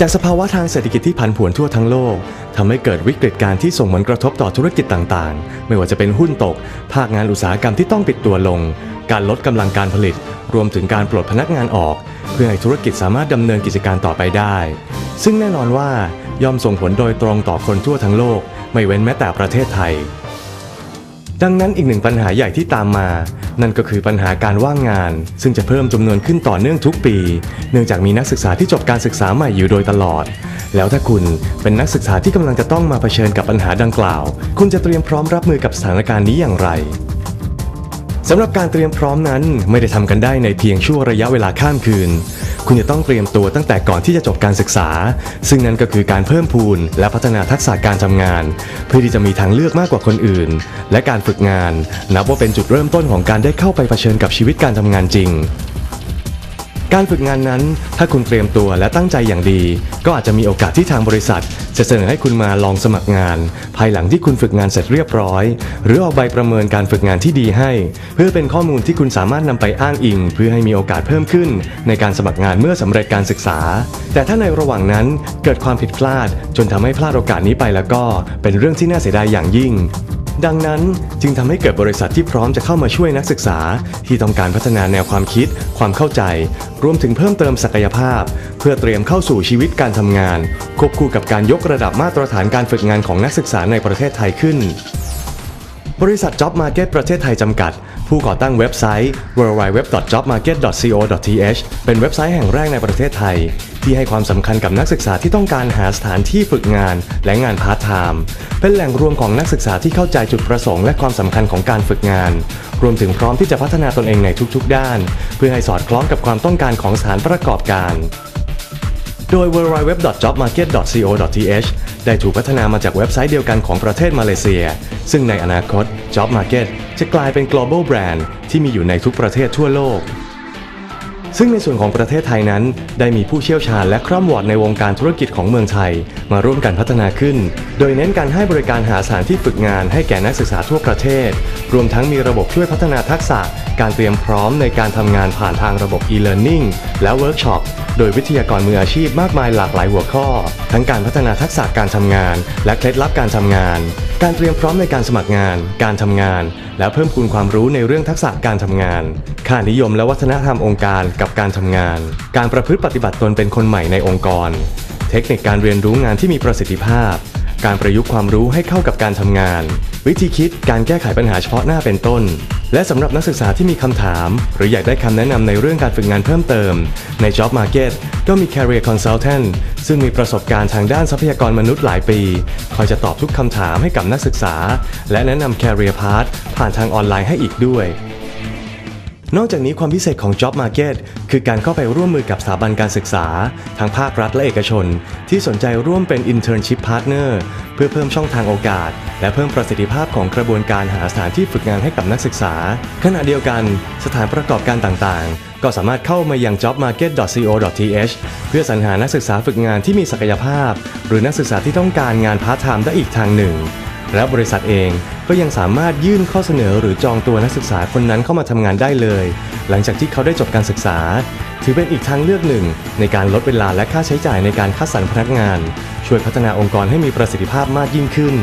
จากสภาวะทางเศรษฐกิจที่ผันผวนทั่วทั้งโลกทำให้เกิดวิกฤตการณ์ที่ส่งผลกระทบต่อธุรกิจต่างๆ ไม่ว่าจะเป็นหุ้นตก ภาคงานอุตสาหกรรมที่ต้องปิดตัวลง การลดกำลังการผลิต รวมถึงการปลดพนักงานออก เพื่อให้ธุรกิจสามารถดำเนินกิจการต่อไปได้ ซึ่งแน่นอนว่าย่อมส่งผลโดยตรงต่อคนทั่วทั้งโลก ไม่เว้นแม้แต่ประเทศไทย ดังนั้นอีกหนึ่งปัญหาใหญ่ที่ตามมา นั่นก็คือปัญหาการว่างงาน ซึ่งจะเพิ่มจำนวนขึ้นต่อเนื่องทุกปี เนื่องจากมีนักศึกษาที่จบการศึกษาใหม่อยู่โดยตลอด แล้วถ้าคุณเป็นนักศึกษาที่กำลังจะต้องมาเผชิญกับปัญหาดังกล่าว คุณจะเตรียมพร้อมรับมือกับสถานการณ์นี้อย่างไร สำหรับการเตรียมพร้อมนั้นไม่ได้ทำกันได้ในเพียงช่วงระยะเวลาข้ามคืน คุณจะต้องเตรียมตัวตั้งแต่ก่อนที่จะจบการศึกษา ซึ่งนั่นก็คือการเพิ่มพูนและพัฒนาทักษะการทำงาน เพื่อที่จะมีทางเลือกมากกว่าคนอื่น และการฝึกงาน นับว่าเป็นจุดเริ่มต้นของการได้เข้าไปเผชิญกับชีวิตการทำงานจริง การฝึกงานนั้น ถ้าคุณเตรียมตัวและตั้งใจอย่างดี ก็อาจจะมีโอกาสที่ทางบริษัท จะเสนอให้คุณมาลองสมัครงาน ภายหลังที่คุณฝึกงานเสร็จเรียบร้อย หรือออกใบประเมินการฝึกงานที่ดีให้ เพื่อเป็นข้อมูลที่คุณสามารถนำไปอ้างอิง เพื่อให้มีโอกาสเพิ่มขึ้น ในการสมัครงานเมื่อสำเร็จการศึกษา แต่ถ้าในระหว่างนั้นเกิดความผิดพลาด จนทำให้พลาดโอกาสนี้ไปแล้วก็ เป็นเรื่องที่น่าเสียดายอย่างยิ่งดังนั้นจึงทำให้เกิดบริษัทที่พร้อมจะเข้ามาช่วยนักศึกษา ที่ต้องการพัฒนาแนวความคิด ความเข้าใจ รวมถึงเพิ่มเติมศักยภาพ เพื่อเตรียมเข้าสู่ชีวิตการทำงาน ควบคู่กับการยกระดับมาตรฐานการฝึกงานของนักศึกษาในประเทศไทยขึ้น บริษัท Job Market ประเทศไทยจำกัด ผู้ก่อตั้งเว็บไซต์ www.jobmarket.co.th เป็นเว็บไซต์แห่งแรกในประเทศไทย ที่ให้ความสำคัญกับนักศึกษาที่ต้องการหาสถานที่ฝึกงาน และงานพาร์ทไทม์เป็นแหล่งรวมของนักศึกษาที่เข้าใจจุดประสงค์และความสำคัญของการฝึกงาน รวมถึงพร้อมที่จะพัฒนาตนเองในทุกๆ ด้าน เพื่อให้สอดคล้องกับความต้องการของสถานประกอบการ โดย www.jobmarket.co.th ได้ถูกพัฒนามาจากเว็บไซต์เดียวกันของประเทศมาเลเซีย ซึ่งในอนาคต Job Market จะกลายเป็น global brand ที่มีอยู่ในทุกประเทศทั่วโลก ซึ่งในส่วนของประเทศไทยนั้น ได้มีผู้เชี่ยวชาญและคร่ำวอดในวงการธุรกิจของเมืองไทย มาร่วมกันพัฒนาขึ้น โดยเน้นการให้บริการหาสถานที่ฝึกงานให้แก่นักศึกษาทั่วประเทศ รวมทั้งมีระบบช่วยพัฒนาทักษะ การเตรียมพร้อมในการทำงานผ่านทางระบบ e-learning และเวิร์กช็อปโดยวิทยากรมืออาชีพมากมายหลากหลายหัวข้อ ทั้งการพัฒนาทักษะการทำงาน และเคล็ดลับการทำงาน การเตรียมพร้อมในการสมัครงาน การทำงาน และเพิ่มพูนความรู้ในเรื่องทักษะการทำงาน ค่านิยมและวัฒนธรรมองค์การกับการทำงาน การประพฤติปฏิบัติตนเป็นคนใหม่ในองค์กร เทคนิคการเรียนรู้งานที่มีประสิทธิภาพ การประยุกต์ความรู้ให้เข้ากับการทำงานวิธีคิดการแก้ไขปัญหาเฉพาะหน้าเป็นต้น และสำหรับนักศึกษาที่มีคำถาม หรืออยากได้คำแนะนำในเรื่องการฝึกงานเพิ่มเติม ใน Job Market ก็มี Career Consultant ซึ่งมีประสบการณ์ทางด้านทรัพยากรมนุษย์หลายปี คอยจะตอบทุกคำถามให้กับนักศึกษา และแนะนำ Career Path ผ่านทางออนไลน์ให้อีกด้วย นอกจากนี้ความพิเศษของ Job Market คือการเข้าไปร่วมมือกับสถาบันการศึกษาทางภาครัฐและเอกชน ที่สนใจร่วมเป็น Internship Partner เพื่อเพิ่มช่องทางโอกาส และเพิ่มประสิทธิภาพของกระบวนการหาสถานที่ฝึกงานให้กับนักศึกษา ขณะเดียวกัน สถานประกอบการต่างๆ ก็สามารถเข้ามายัง jobmarket.co.th เพื่อสรรหานักศึกษาฝึกงานที่มีศักยภาพ หรือนักศึกษาที่ต้องการงานพาร์ทไทม์ได้อีกทางหนึ่ง และบริษัทเองก็ยังสามารถยื่นข้อเสนอหรือจองตัวนักศึกษาคนนั้นเข้ามาทำงานได้เลย หลังจากที่เขาได้จบการศึกษา ถือเป็นอีกทางเลือกหนึ่ง ในการลดเวลาและค่าใช้จ่ายในการคัดสรรพนักงาน ช่วยพัฒนาองค์กรให้มีประสิทธิภาพมากยิ่งขึ้น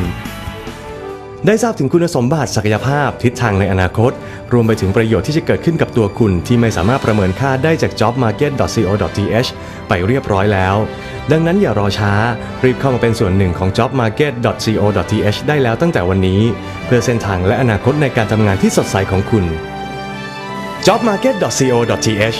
ได้ทราบถึงคุณสมบัติศักยภาพทิศทางในอนาคต รวมไปถึงประโยชน์ที่จะเกิดขึ้นกับตัวคุณที่ไม่สามารถประเมินค่าได้จาก jobmarket.co.th ไปเรียบร้อยแล้ว ดังนั้นอย่ารอช้า รีบเข้ามาเป็นส่วนหนึ่งของ jobmarket.co.th ได้แล้วตั้งแต่วันนี้ เพื่อเส้นทางและอนาคตในการทำงานที่สดใสของคุณ jobmarket.co.th